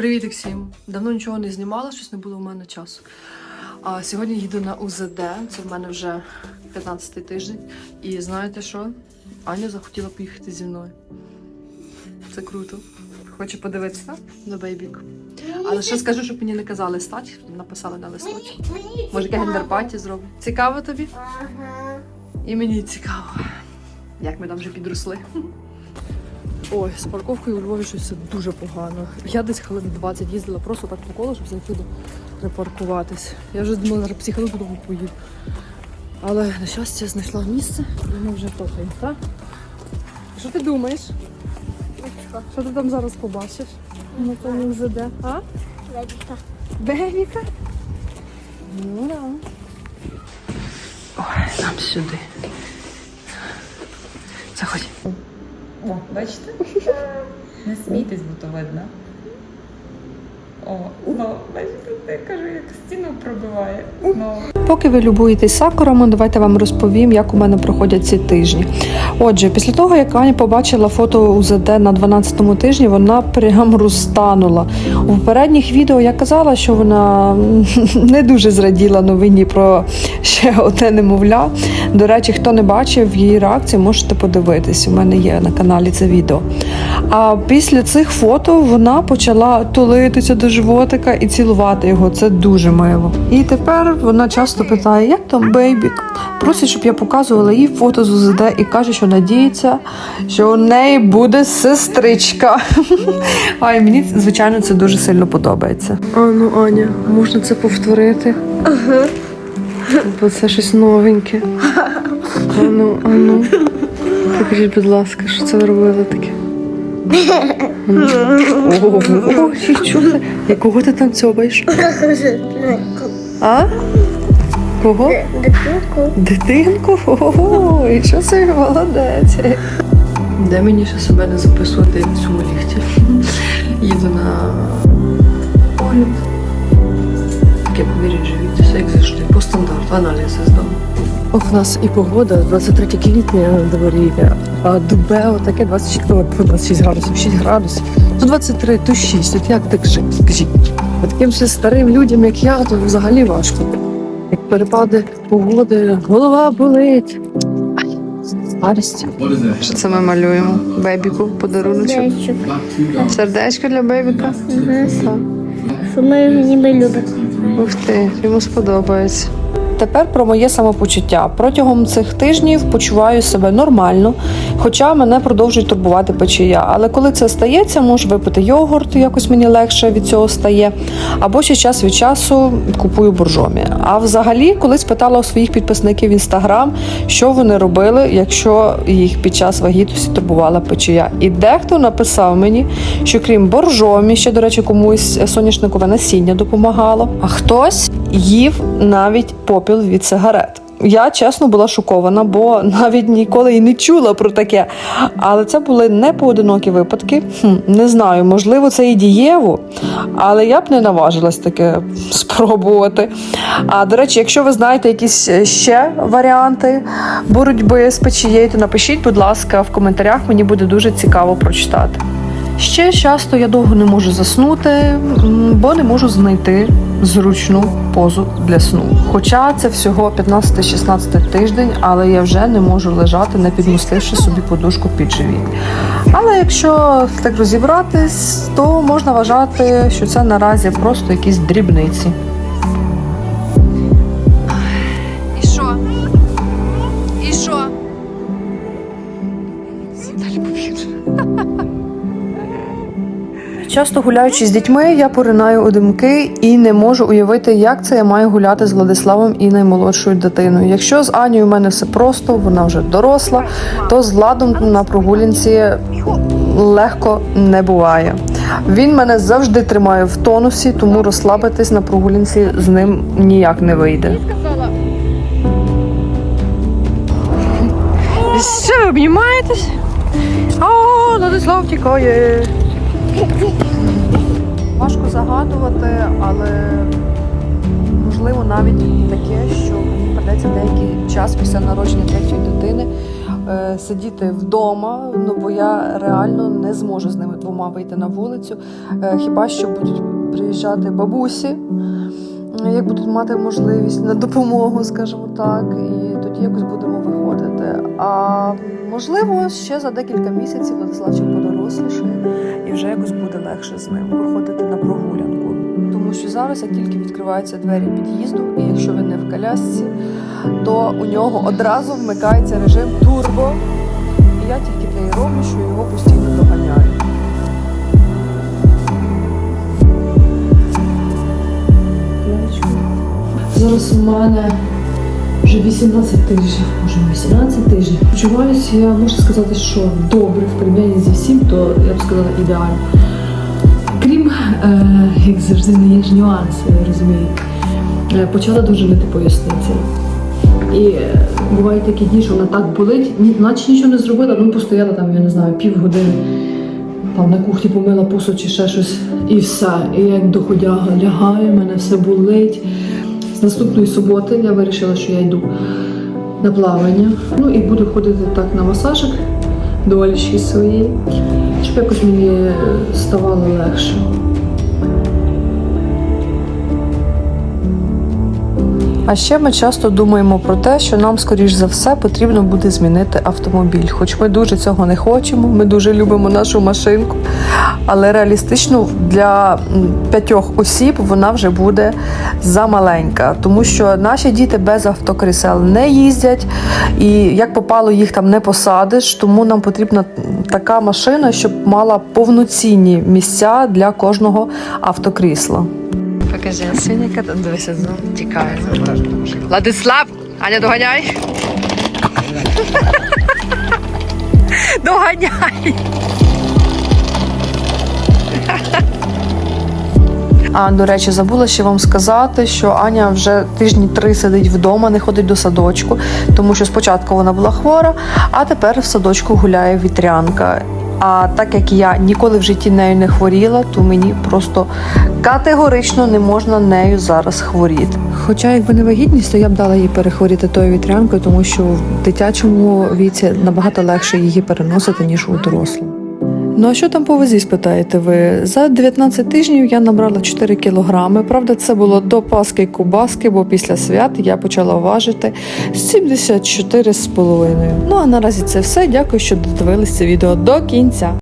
Привіт всім! Давно нічого не знімала, щось не було в мене часу. А сьогодні їду на УЗД. Це в мене вже 15-й тиждень. І знаєте що? Аня захотіла поїхати зі мною. Це круто. Хоче подивитися на бейбік. Але ще скажу, щоб мені не казали стать, написали на листочку. Може, яке гендерпаті зроблю. Цікаво тобі? Ага. І мені цікаво, як ми там вже підросли. Ой, з парковкою у Львові щось дуже погано. Я десь хвилин 20 їздила просто так по колу, щоб зайти до припаркуватись. Я вже думала, зараз психологу додому поїду. Але на щастя знайшла місце і ми вже топаємо, так? Що ти думаєш? Що ти там зараз побачиш? На тому ЗД? А? Лебідка. Бевіка? Ну да. Ой, нам сюди. Заходь. О, бачите? Не смійтесь, бо то видно. О, знову, бачите, кажу, як стіну пробиває. Поки ви любуєтесь сакурами, давайте вам розповім, як у мене проходять ці тижні. Отже, після того, як Аня побачила фото УЗД на 12-му тижні, вона прям розтанула. У попередніх відео я казала, що вона не дуже зраділа новині про ще одне немовля. До речі, хто не бачив її реакцію, можете подивитись. У мене є на каналі це відео. А після цих фото вона почала тулитися до животика і цілувати його. Це дуже мило. І тепер вона часто питає, як там бейбік. Просить, щоб я показувала їй фото з УЗД і каже, що надіється, що у неї буде сестричка. А і мені, звичайно, це дуже сильно подобається. А ну, Аня, можна це повторити? Ага. Бо це щось новеньке. А ну, а ну. Покажіть, будь ласка, що це ви робили таке? Ого, чого ти? Якого ти там цьобаєш? А? Кого? Дитинку. Дитинку? Ого, і що це молодець. Де мені ще себе не записувати в цьому ліфті? Їду на огляд. Таке поміряють живіт, все як завжди. По стандарту, аналізи здам. Ох, у нас і погода, 23 квітня на дворі, а дубе таке 24, 26 градусів, 6 градусів. То 23, то 6. От як так жити? Скажіть. От таким ще старим людям, як я, то взагалі важко. Як перепади погоди, голова болить. Ай, Старість. Що це ми малюємо? Бебіку, подаруночок. Сердечко для бебіка. Так. Що ми його ніби любимо. Ух ти, йому сподобається. Тепер про моє самопочуття. Протягом цих тижнів почуваю себе нормально, хоча мене продовжують турбувати печія. Але коли це стається, можу випити йогурт, якось мені легше від цього стає. Або ще час від часу купую боржомі. А взагалі, колись питала у своїх підписників в інстаграм, що вони робили, якщо їх під час вагітності турбувала печія. І дехто написав мені, що крім боржомі, ще, до речі, комусь соняшникове насіння допомагало, а хтось їв навіть попіл від сигарет. Я чесно була шокована, бо навіть ніколи і не чула про таке. Але це були не поодинокі випадки. Хм, не знаю, можливо, це і дієво, але я б не наважилась таке спробувати. А до речі, якщо ви знаєте якісь ще варіанти боротьби з печією, то напишіть, будь ласка, в коментарях. Мені буде дуже цікаво прочитати. Ще часто я довго не можу заснути, бо не можу знайти зручну позу для сну. Хоча це всього 15-16 тиждень, але я вже не можу лежати, не підмостивши собі подушку під живіт. Але якщо так розібратись, то можна вважати, що це наразі просто якісь дрібниці. Часто гуляючи з дітьми, я поринаю у думки і не можу уявити, як це я маю гуляти з Владиславом і наймолодшою дитиною. Якщо з Анією в мене все просто, вона вже доросла, то з Владом на прогулянці легко не буває. Він мене завжди тримає в тонусі, тому розслабитись на прогулянці з ним ніяк не вийде. Що обнімаєтесь? О, Владислав тікає. Важко загадувати, але можливо навіть таке, що мені придеться деякий час після народження третьої дитини е, сидіти вдома, ну бо я реально не зможу з ними двома вийти на вулицю. Е, Хіба що будуть приїжджати бабусі, як будуть мати можливість на допомогу, скажімо так, і тоді якось будемо виходити. А можливо, ще за декілька місяців Владиславчик подорослішає і вже якось буде легше з ним виходити на прогулянку. Тому що зараз, як тільки відкриваються двері під'їзду, і якщо він не в колясці, то у нього одразу вмикається режим турбо. І я тільки те й роблю, що його постійно доганяю. Зараз у мене вже 18 тижнів, може 18 тижнів. Почуваюся, я можу сказати, що добре в порівнянні зі всім, то я б сказала ідеально. Крім, е, як завжди, не є ж нюанси, ви розумієте. Е, почала дуже нити поясниця. І е, бувають такі дні, що вона так болить, наче нічого не зробила, ну постояла там, я не знаю, півгодини. Там на кухні помила посуд чи ще щось, і все. І як доходяга лягає, мене все болить. Наступної суботи я вирішила, що я йду на плавання. Ну і буду ходити так на масажик до Олічки своєї, щоб якось мені ставало легше. А ще ми часто думаємо про те, що нам, скоріш за все, потрібно буде змінити автомобіль. Хоч ми дуже цього не хочемо, ми дуже любимо нашу машинку. Але реалістично для п'ятьох осіб вона вже буде замаленька, тому що наші діти без автокрісел не їздять, і як попало, їх там не посадиш. Тому нам потрібна така машина, щоб мала повноцінні місця для кожного автокрісла. Покажи, свиніка, дивися, знову тікає. Владислав! Аня, доганяй! Доганяй! А до речі, забула ще вам сказати, що Аня вже тижні три сидить вдома, не ходить до садочку, тому що спочатку вона була хвора, а тепер в садочку гуляє вітрянка. А так як я ніколи в житті нею не хворіла, то мені просто категорично не можна нею зараз хворіти. Хоча, якби не вагітність, то я б дала їй перехворіти тою вітрянкою, тому що в дитячому віці набагато легше її переносити, ніж у дорослому. Ну а що там по вазі, спитаєте ви? За 19 тижнів я набрала 4 кілограми. Правда, це було до Паски Кубаски, бо після свят я почала важити 74,5. Ну а наразі це все. Дякую, що додивилися відео до кінця.